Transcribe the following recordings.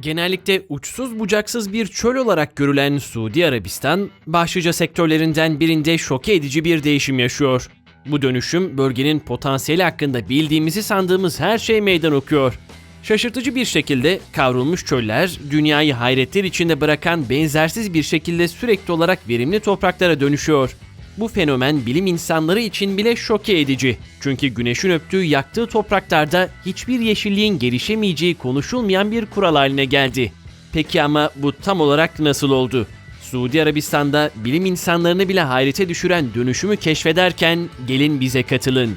Genellikle uçsuz bucaksız bir çöl olarak görülen Suudi Arabistan, başlıca sektörlerinden birinde şok edici bir değişim yaşıyor. Bu dönüşüm bölgenin potansiyeli hakkında bildiğimizi sandığımız her şey meydan okuyor. Şaşırtıcı bir şekilde kavrulmuş çöller, dünyayı hayretler içinde bırakan benzersiz bir şekilde sürekli olarak verimli topraklara dönüşüyor. Bu fenomen bilim insanları için bile şoke edici. Çünkü güneşin öptüğü yaktığı topraklarda hiçbir yeşilliğin gelişemeyeceği konuşulmayan bir kural haline geldi. Peki ama bu tam olarak nasıl oldu? Suudi Arabistan'da bilim insanlarını bile hayrete düşüren dönüşümü keşfederken gelin bize katılın.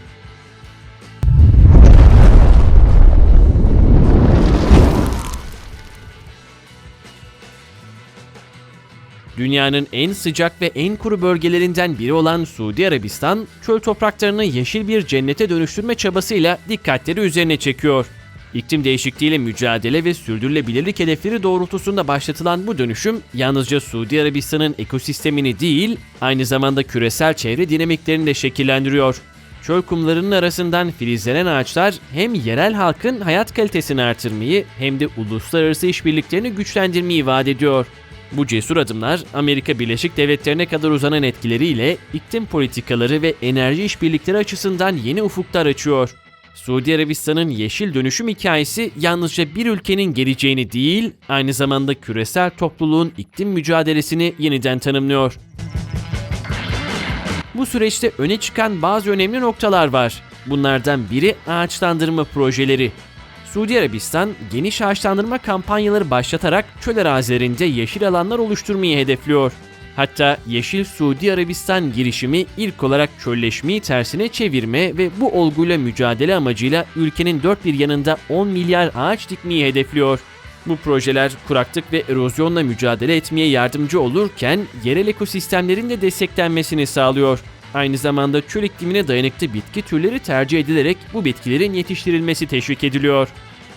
Dünyanın en sıcak ve en kuru bölgelerinden biri olan Suudi Arabistan, çöl topraklarını yeşil bir cennete dönüştürme çabasıyla dikkatleri üzerine çekiyor. İklim değişikliğiyle mücadele ve sürdürülebilirlik hedefleri doğrultusunda başlatılan bu dönüşüm yalnızca Suudi Arabistan'ın ekosistemini değil, aynı zamanda küresel çevre dinamiklerini de şekillendiriyor. Çöl kumlarının arasından filizlenen ağaçlar hem yerel halkın hayat kalitesini artırmayı hem de uluslararası işbirliklerini güçlendirmeyi vaat ediyor. Bu cesur adımlar Amerika Birleşik Devletleri'ne kadar uzanan etkileriyle iklim politikaları ve enerji işbirlikleri açısından yeni ufuklar açıyor. Suudi Arabistan'ın yeşil dönüşüm hikayesi yalnızca bir ülkenin geleceğini değil, aynı zamanda küresel topluluğun iklim mücadelesini yeniden tanımlıyor. Bu süreçte öne çıkan bazı önemli noktalar var. Bunlardan biri ağaçlandırma projeleri. Suudi Arabistan geniş ağaçlandırma kampanyaları başlatarak çöl arazilerinde yeşil alanlar oluşturmayı hedefliyor. Hatta Yeşil Suudi Arabistan girişimi ilk olarak çölleşmeyi tersine çevirme ve bu olguyla mücadele amacıyla ülkenin dört bir yanında 10 milyar ağaç dikmeyi hedefliyor. Bu projeler kuraklık ve erozyonla mücadele etmeye yardımcı olurken yerel ekosistemlerin de desteklenmesini sağlıyor. Aynı zamanda çöl iklimine dayanıklı bitki türleri tercih edilerek bu bitkilerin yetiştirilmesi teşvik ediliyor.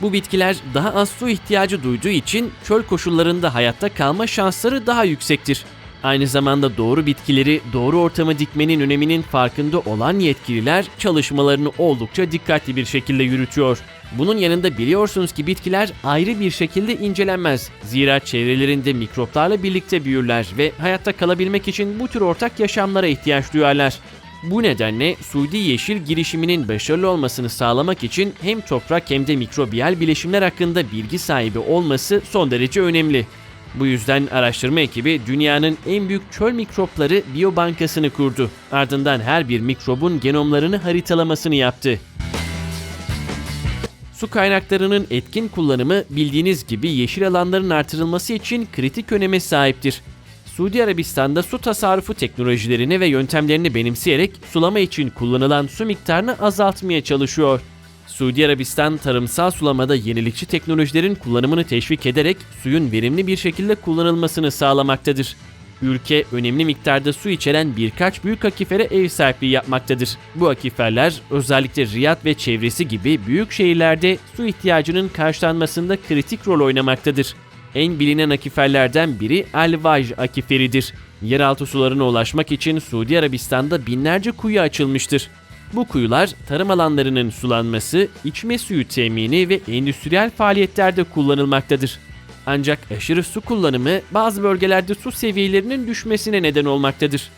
Bu bitkiler daha az su ihtiyacı duyduğu için çöl koşullarında hayatta kalma şansları daha yüksektir. Aynı zamanda doğru bitkileri doğru ortama dikmenin öneminin farkında olan yetkililer çalışmalarını oldukça dikkatli bir şekilde yürütüyor. Bunun yanında biliyorsunuz ki bitkiler ayrı bir şekilde incelenmez. Zira çevrelerinde mikroplarla birlikte büyürler ve hayatta kalabilmek için bu tür ortak yaşamlara ihtiyaç duyarlar. Bu nedenle Suudi Yeşil girişiminin başarılı olmasını sağlamak için hem toprak hem de mikrobiyal bileşimler hakkında bilgi sahibi olması son derece önemli. Bu yüzden araştırma ekibi dünyanın en büyük çöl mikropları biyobankasını kurdu. Ardından her bir mikrobun genomlarını haritalamasını yaptı. Su kaynaklarının etkin kullanımı bildiğiniz gibi yeşil alanların artırılması için kritik öneme sahiptir. Suudi Arabistan'da su tasarrufu teknolojilerini ve yöntemlerini benimseyerek sulama için kullanılan su miktarını azaltmaya çalışıyor. Suudi Arabistan tarımsal sulamada yenilikçi teknolojilerin kullanımını teşvik ederek suyun verimli bir şekilde kullanılmasını sağlamaktadır. Ülke önemli miktarda su içeren birkaç büyük akifere ev sahipliği yapmaktadır. Bu akiferler özellikle Riyad ve çevresi gibi büyük şehirlerde su ihtiyacının karşılanmasında kritik rol oynamaktadır. En bilinen akiferlerden biri Al-Vaj akiferidir. Yeraltı sularına ulaşmak için Suudi Arabistan'da binlerce kuyu açılmıştır. Bu kuyular tarım alanlarının sulanması, içme suyu temini ve endüstriyel faaliyetlerde kullanılmaktadır. Ancak aşırı su kullanımı bazı bölgelerde su seviyelerinin düşmesine neden olmaktadır.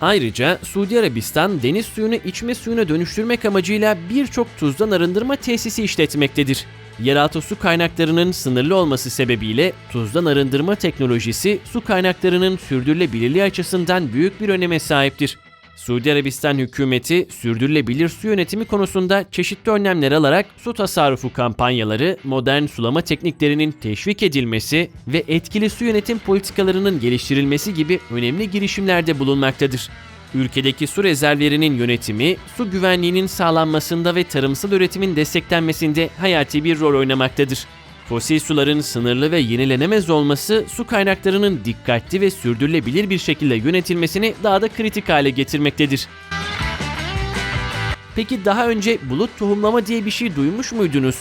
Ayrıca Suudi Arabistan deniz suyunu içme suyuna dönüştürmek amacıyla birçok tuzdan arındırma tesisi işletmektedir. Yeraltı su kaynaklarının sınırlı olması sebebiyle tuzdan arındırma teknolojisi su kaynaklarının sürdürülebilirliği açısından büyük bir öneme sahiptir. Suudi Arabistan hükümeti sürdürülebilir su yönetimi konusunda çeşitli önlemler alarak su tasarrufu kampanyaları, modern sulama tekniklerinin teşvik edilmesi ve etkili su yönetim politikalarının geliştirilmesi gibi önemli girişimlerde bulunmaktadır. Ülkedeki su rezervlerinin yönetimi, su güvenliğinin sağlanmasında ve tarımsal üretimin desteklenmesinde hayati bir rol oynamaktadır. Fosil suların sınırlı ve yenilenemez olması su kaynaklarının dikkatli ve sürdürülebilir bir şekilde yönetilmesini daha da kritik hale getirmektedir. Peki daha önce bulut tohumlama diye bir şey duymuş muydunuz?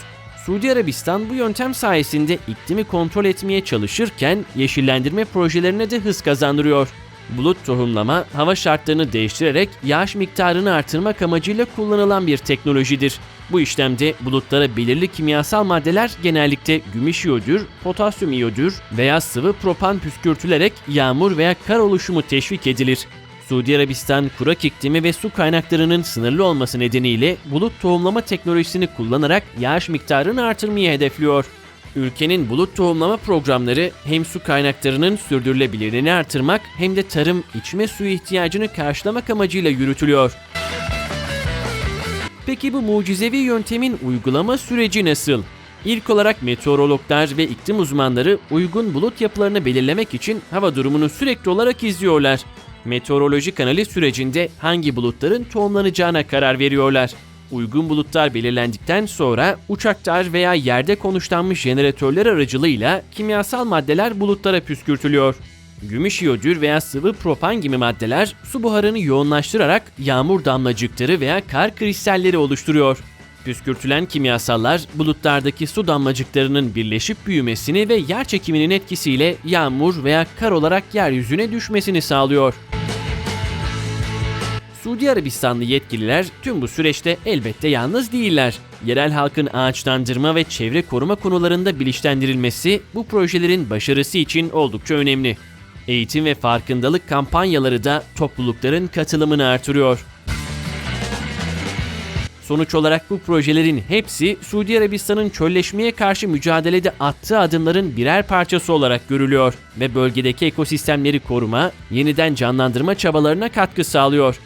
Suudi Arabistan bu yöntem sayesinde iklimi kontrol etmeye çalışırken yeşillendirme projelerine de hız kazandırıyor. Bulut tohumlama, hava şartlarını değiştirerek yağış miktarını artırmak amacıyla kullanılan bir teknolojidir. Bu işlemde bulutlara belirli kimyasal maddeler genellikle gümüş iyodür, potasyum iyodür veya sıvı propan püskürtülerek yağmur veya kar oluşumu teşvik edilir. Suudi Arabistan kurak iklimi ve su kaynaklarının sınırlı olması nedeniyle bulut tohumlama teknolojisini kullanarak yağış miktarını artırmayı hedefliyor. Ülkenin bulut tohumlama programları hem su kaynaklarının sürdürülebilirliğini artırmak hem de tarım içme suyu ihtiyacını karşılamak amacıyla yürütülüyor. Peki bu mucizevi yöntemin uygulama süreci nasıl? İlk olarak meteorologlar ve iklim uzmanları uygun bulut yapılarını belirlemek için hava durumunu sürekli olarak izliyorlar. Meteorolojik analiz sürecinde hangi bulutların tohumlanacağına karar veriyorlar. Uygun bulutlar belirlendikten sonra uçaklar veya yerde konuşlanmış jeneratörler aracılığıyla kimyasal maddeler bulutlara püskürtülüyor. Gümüş iyodür veya sıvı propan gibi maddeler su buharını yoğunlaştırarak yağmur damlacıkları veya kar kristalleri oluşturuyor. Püskürtülen kimyasallar bulutlardaki su damlacıklarının birleşip büyümesini ve yer çekiminin etkisiyle yağmur veya kar olarak yeryüzüne düşmesini sağlıyor. Suudi Arabistanlı yetkililer tüm bu süreçte elbette yalnız değiller. Yerel halkın ağaçlandırma ve çevre koruma konularında bilinçlendirilmesi bu projelerin başarısı için oldukça önemli. Eğitim ve farkındalık kampanyaları da toplulukların katılımını artırıyor. Sonuç olarak bu projelerin hepsi Suudi Arabistan'ın çölleşmeye karşı mücadelede attığı adımların birer parçası olarak görülüyor ve bölgedeki ekosistemleri koruma, yeniden canlandırma çabalarına katkı sağlıyor.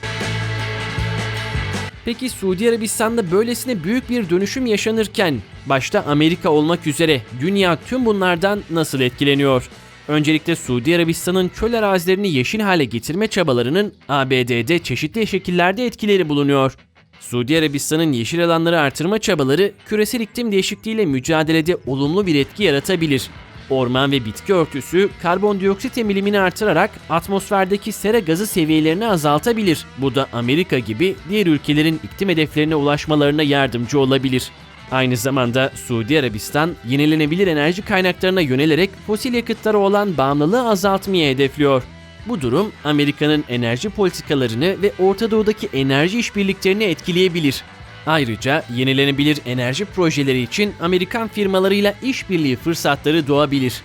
Peki Suudi Arabistan'da böylesine büyük bir dönüşüm yaşanırken başta Amerika olmak üzere dünya tüm bunlardan nasıl etkileniyor? Öncelikle Suudi Arabistan'ın çöl arazilerini yeşil hale getirme çabalarının ABD'de çeşitli şekillerde etkileri bulunuyor. Suudi Arabistan'ın yeşil alanları artırma çabaları küresel iklim değişikliğiyle mücadelede olumlu bir etki yaratabilir. Orman ve bitki örtüsü karbondioksit emilimini artırarak atmosferdeki sera gazı seviyelerini azaltabilir. Bu da Amerika gibi diğer ülkelerin iklim hedeflerine ulaşmalarına yardımcı olabilir. Aynı zamanda Suudi Arabistan yenilenebilir enerji kaynaklarına yönelerek fosil yakıtlara olan bağımlılığı azaltmayı hedefliyor. Bu durum Amerika'nın enerji politikalarını ve Orta Doğu'daki enerji işbirliklerini etkileyebilir. Ayrıca yenilenebilir enerji projeleri için Amerikan firmalarıyla işbirliği fırsatları doğabilir.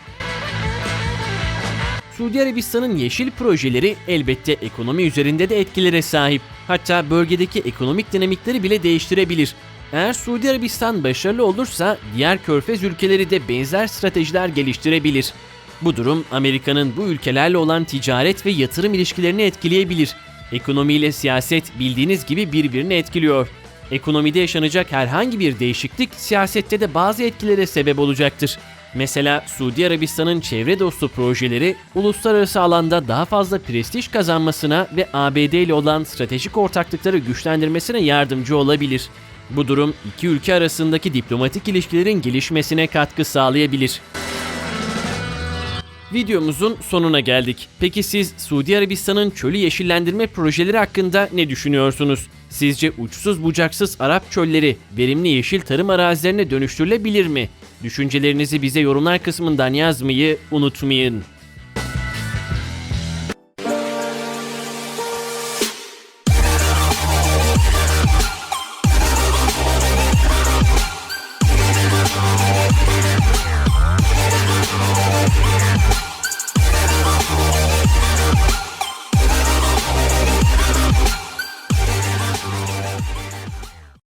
Suudi Arabistan'ın yeşil projeleri elbette ekonomi üzerinde de etkilere sahip. Hatta bölgedeki ekonomik dinamikleri bile değiştirebilir. Eğer Suudi Arabistan başarılı olursa diğer körfez ülkeleri de benzer stratejiler geliştirebilir. Bu durum Amerika'nın bu ülkelerle olan ticaret ve yatırım ilişkilerini etkileyebilir. Ekonomiyle siyaset bildiğiniz gibi birbirini etkiliyor. Ekonomide yaşanacak herhangi bir değişiklik siyasette de bazı etkilere sebep olacaktır. Mesela Suudi Arabistan'ın çevre dostu projeleri uluslararası alanda daha fazla prestij kazanmasına ve ABD ile olan stratejik ortaklıkları güçlendirmesine yardımcı olabilir. Bu durum iki ülke arasındaki diplomatik ilişkilerin gelişmesine katkı sağlayabilir. Videomuzun sonuna geldik. Peki siz Suudi Arabistan'ın çölü yeşillendirme projeleri hakkında ne düşünüyorsunuz? Sizce uçsuz bucaksız Arap çölleri verimli yeşil tarım arazilerine dönüştürülebilir mi? Düşüncelerinizi bize yorumlar kısmından yazmayı unutmayın.